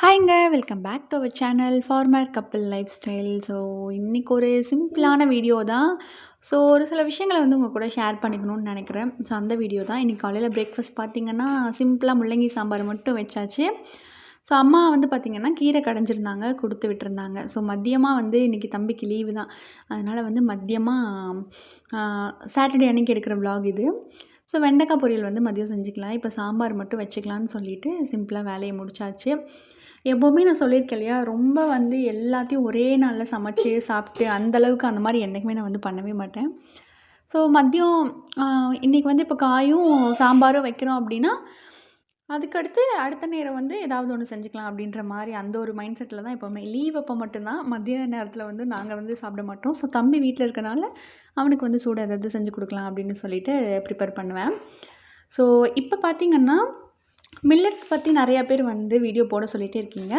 ஹாய்ங்க welcome back to our channel farmer couple life style. So இன்றைக்கி ஒரு சிம்பிளான video தான். ஸோ ஒரு சில விஷயங்களை வந்து உங்கள் கூட ஷேர் பண்ணிக்கணும்னு நினைக்கிறேன். ஸோ அந்த வீடியோ தான். இன்றைக்கி காலையில் பிரேக்ஃபாஸ்ட் பார்த்திங்கன்னா சிம்பிளாக முள்ளங்கி சாம்பார் மட்டும் வச்சாச்சு. ஸோ அம்மா வந்து பார்த்திங்கன்னா கீரை கடைஞ்சிருந்தாங்க கொடுத்து விட்டுருந்தாங்க. ஸோ மதியமாக வந்து இன்றைக்கி தம்பிக்கு லீவு தான். அதனால் வந்து மதியமாக சாட்டர்டே அன்றைக்கி எடுக்கிற விலாக் இது. ஸோ வெண்டைக்காய் பொரியல் வந்து மதியம் செஞ்சுக்கலாம். இப்போ சாம்பார் மட்டும் வச்சுக்கலான்னு சொல்லிட்டு சிம்பிளாக வேலையை முடிச்சாச்சு. எப்போவுமே நான் சொல்லியிருக்கேன் இல்லையா? ரொம்ப வந்து எல்லாத்தையும் ஒரே நாளில் சமைச்சு சாப்பிட்டு அந்த அளவுக்கு அந்த மாதிரி என்றைக்குமே நான் வந்து பண்ணவே மாட்டேன். ஸோ மதியம் இன்றைக்கி வந்து இப்போ காயும் சாம்பாரும் வைக்கிறோம் அப்படின்னா அதுக்கடுத்து அடுத்த நேரம் வந்து ஏதாவது ஒன்று செஞ்சுக்கலாம் அப்படின்ற மாதிரி அந்த ஒரு மைண்ட் செட்டில் தான் எப்போவுமே லீவ் அப்போ மட்டும்தான் மதிய நேரத்தில் வந்து நாங்கள் வந்து சாப்பிட மாட்டோம். ஸோ தம்பி வீட்டில் இருக்கனால அவனுக்கு வந்து சூடு ஏதாவது செஞ்சு கொடுக்கலாம் அப்படின்னு சொல்லிட்டு ப்ரிப்பேர் பண்ணுவேன். ஸோ இப்போ பார்த்திங்கன்னா மில்லட்ஸ் பற்றி நிறையா பேர் வந்து வீடியோ போட சொல்லிகிட்டே இருக்கீங்க.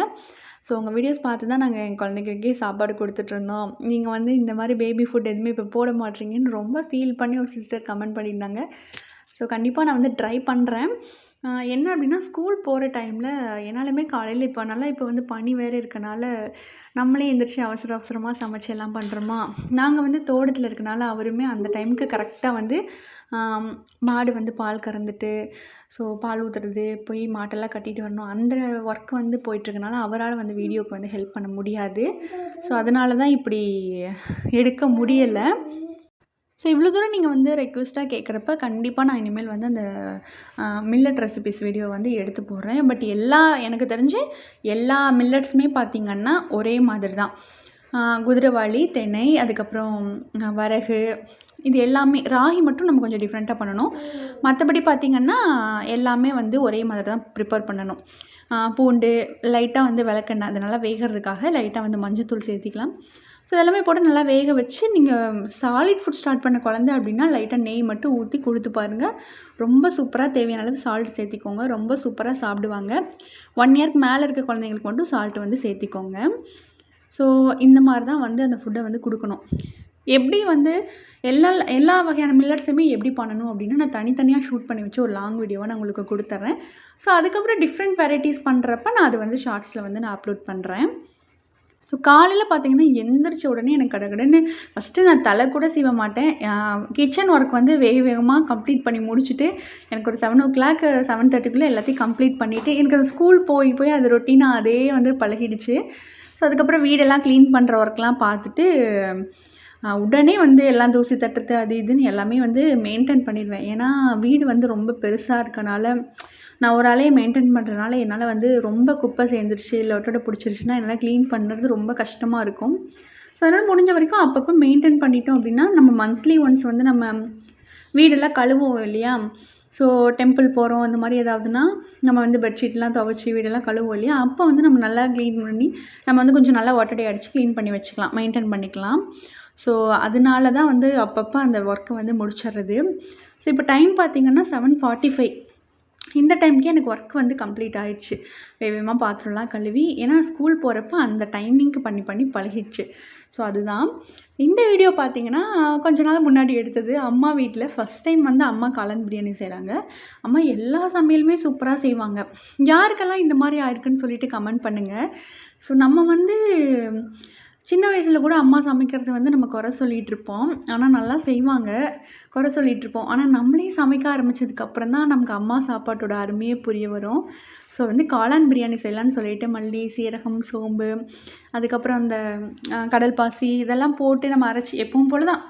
ஸோ உங்கள் வீடியோஸ் பார்த்து தான் நாங்கள் என் குழந்தைங்களுக்கே சாப்பாடு கொடுத்துட்ருந்தோம் நீங்கள் வந்து இந்த மாதிரி பேபி ஃபுட் எதுவுமே இப்போ போட மாட்டீங்கன்னு ரொம்ப ஃபீல் பண்ணி ஒரு சிஸ்டர் கமெண்ட் பண்ணியிருந்தாங்க. ஸோ கண்டிப்பாக நான் வந்து ட்ரை பண்ணுறேன் என்ன அப்படின்னா ஸ்கூல் போகிற டைமில் என்னாலுமே காலையில் இப்போ நல்லா இப்போ வந்து பனி வேறு இருக்கனால நம்மளே எந்திரிச்சு அவசர அவசரமாக சமைச்சு எல்லாம் பண்ணுறோமா நாங்கள் வந்து தோட்டத்தில் இருக்கனால அவருமே அந்த டைமுக்கு கரெக்டாக வந்து மாடு வந்து பால் கறந்துட்டு ஸோ பால் ஊற்றுறது போய் மாட்டெல்லாம் கட்டிட்டு வரணும். அந்த ஒர்க் வந்து போயிட்டுருக்கனால அவரால் வந்து வீடியோக்கு வந்து ஹெல்ப் பண்ண முடியாது. ஸோ அதனால தான் இப்படி எடுக்க முடியலை. ஸோ இவ்வளோ தூரம் நீங்கள் வந்து ரெக்வெஸ்ட்டாக கேட்குறப்ப கண்டிப்பாக நான் இனிமேல் வந்து அந்த மில்லட் ரெசிபிஸ் வீடியோ வந்து எடுத்து போடுறேன். பட் எல்லா எனக்கு தெரிஞ்சு எல்லா மில்லட்ஸுமே பார்த்திங்கன்னா ஒரே மாதிரி தான் குதிரைவாளி தென்னை அதுக்கப்புறம் வரகு இது எல்லாமே ராகி மட்டும் நம்ம கொஞ்சம் டிஃப்ரெண்ட்டாக பண்ணணும். மற்றபடி பார்த்திங்கன்னா எல்லாமே வந்து ஒரே மாதிரி தான் ப்ரிப்பேர் பண்ணணும். பூண்டு லைட்டாக வந்து விளக்கெண்ணெய் அதனால் வேகிறதுக்காக லைட்டாக வந்து மஞ்சத்தூள் சேர்த்திக்கலாம். ஸோ எல்லாமே போட்டு நல்லா வேக வச்சு நீங்கள் சாலிட் ஃபுட் ஸ்டார்ட் பண்ண குழந்தை அப்படின்னா லைட்டாக நெய் மட்டும் ஊற்றி கொடுத்து பாருங்கள் ரொம்ப சூப்பராக தேவையான அளவு சால்ட் சேர்த்திக்கோங்க. ரொம்ப சூப்பராக சாப்பிடுவாங்க. ஒன் இயர்க்கு மேலே இருக்க குழந்தைங்களுக்கு மட்டும் சால்ட் வந்து சேர்த்திக்கோங்க. ஸோ இந்த மாதிரி தான் வந்து அந்த ஃபுட்டை வந்து கொடுக்கணும். எப்படி வந்து எல்லா எல்லா வகையான மில்லட்ஸுமே எப்படி பண்ணணும் அப்படின்னு நான் தனித்தனியாக ஷூட் பண்ணி வச்சு ஒரு லாங் வீடியோவை நான் உங்களுக்கு கொடுத்துட்றேன் ஸோ அதுக்கப்புறம் டிஃப்ரெண்ட் வெரைட்டிஸ் பண்ணுறப்ப நான் அது வந்து ஷார்ட்ஸில் வந்து நான் அப்லோட் பண்ணுறேன் ஸோ காலையில் பார்த்தீங்கன்னா எந்திரிச்ச உடனே எனக்கு கடகடன்னு ஃபஸ்ட்டு நான் தலை கூட சீவ மாட்டேன். கிச்சன் ஒர்க் வந்து வேக வேகமாக கம்ப்ளீட் பண்ணி முடிச்சுட்டு எனக்கு ஒரு செவன் ஓ கிளாக் செவன் தேர்ட்டிக்குள்ளே எல்லாத்தையும் கம்ப்ளீட் பண்ணிவிட்டு எனக்கு அந்த ஸ்கூல் போய் போய் அது ரொட்டீனாக அதே வந்து பழகிடுச்சு. ஸோ அதுக்கப்புறம் வீடெல்லாம் க்ளீன் பண்ணுற ஒர்க்லாம் பார்த்துட்டு உடனே வந்து எல்லாம் தூசி தட்டுறது அது இதுன்னு எல்லாமே வந்து மெயின்டைன் பண்ணிடுவேன். ஏன்னா வீடு வந்து ரொம்ப பெருசாக இருக்கனால நான் ஒரு ஆளையே மெயின்டைன் பண்ணுறதுனால என்னால் வந்து ரொம்ப குப்பை சேர்ந்துருச்சு இல்லை ஒட்டோட பிடிச்சிருச்சுன்னா என்னால் க்ளீன் பண்ணுறது ரொம்ப கஷ்டமாக இருக்கும். ஸோ அதனால் முடிஞ்ச வரைக்கும் அப்பப்போ மெயின்டைன் பண்ணிட்டோம் அப்படின்னா நம்ம மந்த்லி ஒன்ஸ் வந்து நம்ம வீடெல்லாம் கழுவுவோம் இல்லையா? ஸோ டெம்பிள் போகிறோம் அந்த மாதிரி ஏதாவதுனா நம்ம வந்து பெட்ஷீட்லாம் துவைச்சி வீடெல்லாம் கழுவுவோம் இல்லையா? அப்போ வந்து நம்ம நல்லா க்ளீன் பண்ணி நம்ம வந்து கொஞ்சம் நல்லா ஒட்டடை அடித்து க்ளீன் பண்ணி வச்சுக்கலாம் மெயின்டைன் பண்ணிக்கலாம். ஸோ அதனால தான் வந்து அப்பப்போ அந்த ஒர்க்கை வந்து முடிச்சிடுறது. ஸோ இப்போ டைம் பார்த்திங்கன்னா செவன் ஃபார்ட்டி ஃபைவ் இந்த டைம்க்கே எனக்கு ஒர்க் வந்து கம்ப்ளீட் ஆகிடுச்சு வேகமாக பாத்திரம்லாம் கழுவி ஏன்னா ஸ்கூல் போகிறப்ப அந்த டைமிங்க்கு பண்ணி பண்ணி பழகிடுச்சு. ஸோ அதுதான். இந்த வீடியோ பார்த்தீங்கன்னா கொஞ்ச நாள் முன்னாடி எடுத்தது. அம்மா வீட்டில் ஃபஸ்ட் டைம் வந்து அம்மா காளான் பிரியாணி செய்கிறாங்க அம்மா எல்லா சமையலுமே சூப்பராக செய்வாங்க. யாருக்கெல்லாம் இந்த மாதிரி ஆயிருக்குன்னு சொல்லிட்டு கமெண்ட் பண்ணுங்கள் ஸோ நம்ம வந்து சின்ன வயசில் கூட அம்மா சமைக்கிறது வந்து நம்ம குறை சொல்லிகிட்டு இருப்போம். ஆனால் நல்லா செய்வாங்க. குறை சொல்லிகிட்டு இருப்போம். ஆனால் நம்மளே சமைக்க ஆரம்பித்ததுக்கப்புறம் தான் நமக்கு அம்மா சாப்பாட்டோட அருமையே புரிய வரும். ஸோ வந்து காளான் பிரியாணி செய்யலான்னு சொல்லிட்டு மல்லி சீரகம் சோம்பு அதுக்கப்புறம் அந்த கடல் பாசி இதெல்லாம் போட்டு நம்ம அரைச்சி எப்பவும் போல தான்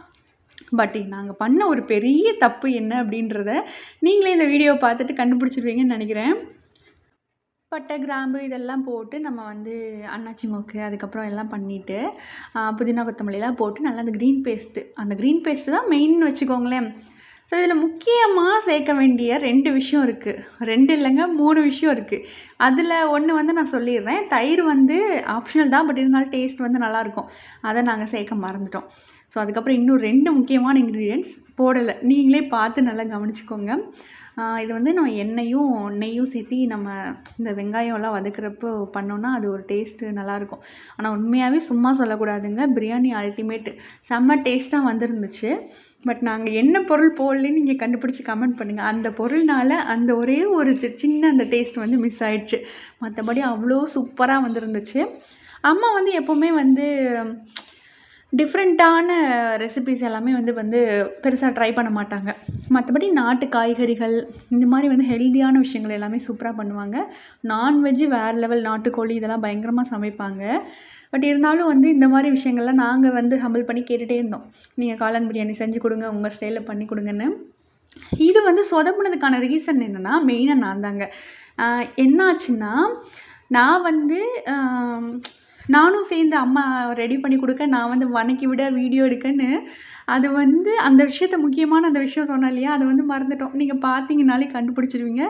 பட் நாங்கள் பண்ண ஒரு பெரிய தப்பு என்ன அப்படின்றத நீங்களே இந்த வீடியோவை பார்த்துட்டு கண்டுபிடிச்சிருவீங்கன்னு நினைக்கிறேன். பட்டை கிராம்பு இதெல்லாம் போட்டு நம்ம வந்து அன்னாச்சி மொக்கு அதுக்கப்புறம் எல்லாம் பண்ணிவிட்டு புதினா கொத்தமல்லிலாம் போட்டு நல்லா அந்த க்ரீன் பேஸ்ட்டு அந்த க்ரீன் பேஸ்ட்டு தான் மெயின்னு வச்சுக்கோங்களேன். ஸோ இதில் முக்கியமாக சேர்க்க வேண்டிய ரெண்டு விஷயம் இருக்குது ரெண்டு இல்லைங்க மூணு விஷயம் இருக்குது அதில் ஒன்று வந்து நான் சொல்லிடுறேன். தயிர் வந்து ஆப்ஷனல் தான் பட் இருந்தாலும் டேஸ்ட் வந்து நல்லாயிருக்கும் அதை நாங்கள் சேர்க்க மறந்துட்டோம். ஸோ அதுக்கப்புறம் இன்னும் ரெண்டு முக்கியமான இன்க்ரீடியன்ட்ஸ் போடலை. நீங்களே பார்த்து நல்லா கவனிச்சுக்கோங்க. இது வந்து நம்ம எண்ணெயும் நெய்யும் சேர்த்தி நம்ம இந்த வெங்காயம்லாம் வதக்குறப்போ பண்ணோன்னா அது ஒரு டேஸ்ட்டு நல்லாயிருக்கும் ஆனால் உண்மையாகவே சும்மா சொல்லக்கூடாதுங்க. பிரியாணி அல்டிமேட் செம்ம டேஸ்ட்டாக வந்துருந்துச்சு. பட் நாங்கள் என்ன பொருள் போடலன்னு நீங்கள் கண்டுபிடிச்சி கமெண்ட் பண்ணுங்கள் அந்த பொருள்னால் அந்த ஒரே ஒரு சின்ன அந்த டேஸ்ட் வந்து மிஸ் ஆயிடுச்சு. மற்றபடி அவ்வளோ சூப்பராக வந்துருந்துச்சு. அம்மா வந்து எப்போவுமே வந்து டிஃப்ரெண்ட்டான ரெசிபிஸ் எல்லாமே வந்து வந்து பெருசாக ட்ரை பண்ண மாட்டாங்க. மற்றபடி நாட்டு காய்கறிகள் இந்த மாதிரி வந்து ஹெல்த்தியான விஷயங்கள் எல்லாமே சூப்பராக பண்ணுவாங்க. நான்வெஜ்ஜு வேறு லெவல் நாட்டுக்கோழி இதெல்லாம் பயங்கரமாக சமைப்பாங்க. பட் இருந்தாலும் வந்து இந்த மாதிரி விஷயங்கள்லாம் நாங்கள் வந்து ஹம்பிள் பண்ணி கேட்டுகிட்டே இருந்தோம். நீங்கள் காளான் பிரியாணி செஞ்சு கொடுங்க உங்கள் ஸ்டைலில் பண்ணி கொடுங்கன்னு. இது வந்து சொதப்புனதுக்கான ரீசன் என்னென்னா மெயினாக நான் தாங்க. என்னாச்சுன்னா நான் வந்து நானும் சேர்ந்து அம்மா ரெடி பண்ணி கொடுக்க நான் வந்து வணக்கி விட வீடியோ எடுக்கன்னு அது வந்து அந்த விஷயத்த முக்கியமான அந்த விஷயம் சொன்னேன் இல்லையா அதை வந்து மறந்துட்டோம். நீங்கள் பார்த்தீங்கனாலே கண்டுபிடிச்சிருவீங்க.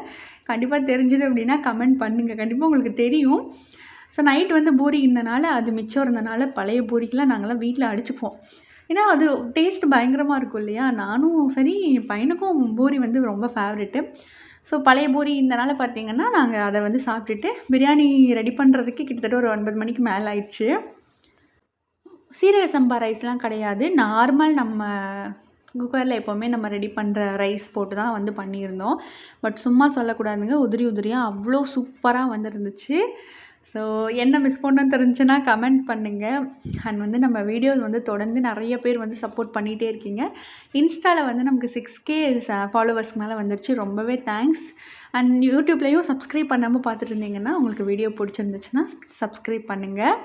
கண்டிப்பாக தெரிஞ்சுது அப்படின்னா கமெண்ட் பண்ணுங்கள் கண்டிப்பாக உங்களுக்கு தெரியும். ஸோ நைட் வந்து பூரி இருந்தனால அது மிச்சம் இருந்தனால பழைய பூரிக்கெலாம் நாங்கள்லாம் வீட்டில் அடிச்சுப்போம். ஏன்னா அது டேஸ்ட் பயங்கரமாக இருக்கும் இல்லையா? நானும் சரி என் பையனுக்கும் பூரி வந்து ரொம்ப ஃபேவரெட்டு ஸோ பழைய பூரி இருந்தனால பார்த்தீங்கன்னா நாங்கள் அதை வந்து சாப்பிட்டுட்டு பிரியாணி ரெடி பண்ணுறதுக்கு கிட்டத்தட்ட ஒரு ஒன்பது மணிக்கு மேலே ஆயிடுச்சு. சீரக சம்பா ரைஸ்லாம் கிடையாது. நார்மல் நம்ம குக்கரில் எப்போவுமே நம்ம ரெடி பண்ணுற ரைஸ் போட்டு தான் வந்து பண்ணியிருந்தோம். பட் சும்மா சொல்லக்கூடாதுங்க உதிரி உதிரியாக அவ்வளோ சூப்பராக வந்துருந்துச்சு. ஸோ என்ன மிஸ் பண்ணோன்னு தெரிஞ்சுன்னா கமெண்ட் பண்ணுங்கள் அண்ட் வந்து நம்ம வீடியோஸ் வந்து தொடர்ந்து நிறைய பேர் வந்து சப்போர்ட் பண்ணிகிட்டே இருக்கீங்க. இன்ஸ்டாவில் வந்து நமக்கு சிக்ஸ் கே ஃபாலோவர்ஸ்க்கு மேலே வந்துருச்சு. ரொம்பவே தேங்க்ஸ் அண்ட் யூடியூப்லேயும் சப்ஸ்கிரைப் பண்ணாமல் பார்த்துட்டு இருந்தீங்கன்னா உங்களுக்கு வீடியோ பிடிச்சிருந்துச்சுன்னா சப்ஸ்கிரைப் பண்ணுங்கள்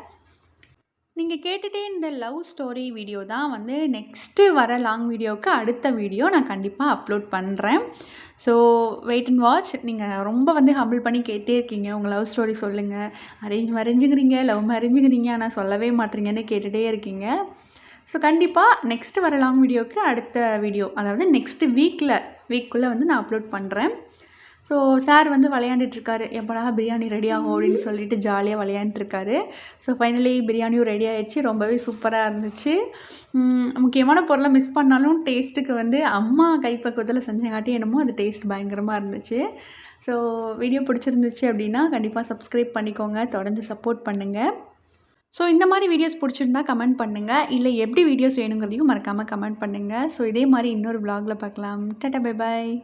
நீங்கள் கேட்டுகிட்டே இந்த லவ் ஸ்டோரி வீடியோ தான் வந்து நெக்ஸ்ட்டு வர லாங் வீடியோவுக்கு அடுத்த வீடியோ நான் கண்டிப்பாக அப்லோட் பண்ணுறேன் ஸோ வெயிட் அண்ட் வாட்ச் நீங்கள் ரொம்ப வந்து ஹம்பிள் பண்ணி கேட்டே இருக்கீங்க. உங்கள் லவ் ஸ்டோரி சொல்லுங்கள் அரேஞ்ச் மேரேஞ்சுங்கிறீங்க லவ் மேரேஞ்சுங்கிறீங்க ஆனால் சொல்லவே மாட்டீங்கன்னு கேட்டுகிட்டே இருக்கீங்க. ஸோ கண்டிப்பாக நெக்ஸ்ட்டு வர லாங் வீடியோவுக்கு அடுத்த வீடியோ அதாவது நெக்ஸ்ட்டு வீக்கில் வீக்குள்ளே வந்து நான் அப்லோட் பண்ணுறேன் ஸோ சார் வந்து விளையாண்டுட்ருக்காரு எப்படா பிரியாணி ரெடி ஆகும் அப்படின்னு சொல்லிட்டு ஜாலியாக விளையாண்டுருக்காரு ஸோ ஃபைனலி பிரியாணியும் ரெடி ஆயிடுச்சு. ரொம்பவே சூப்பராக இருந்துச்சு. முக்கியமான பொருளை மிஸ் பண்ணாலும் டேஸ்ட்டுக்கு வந்து அம்மா கைப்பக்குவத்தில் செஞ்சங்காட்டி என்னமோ அது டேஸ்ட் பயங்கரமாக இருந்துச்சு. ஸோ வீடியோ பிடிச்சிருந்துச்சு அப்படின்னா கண்டிப்பாக சப்ஸ்கிரைப் பண்ணிக்கோங்க. தொடர்ந்து சப்போர்ட் பண்ணுங்கள் ஸோ இந்த மாதிரி வீடியோஸ் பிடிச்சிருந்தா கமெண்ட் பண்ணுங்கள் இல்லை எப்படி வீடியோஸ் வேணுங்கிறதையும் மறக்காமல் கமெண்ட் பண்ணுங்கள் ஸோ இதே மாதிரி இன்னொரு vlogல பார்க்கலாம். Ta-ta bye bye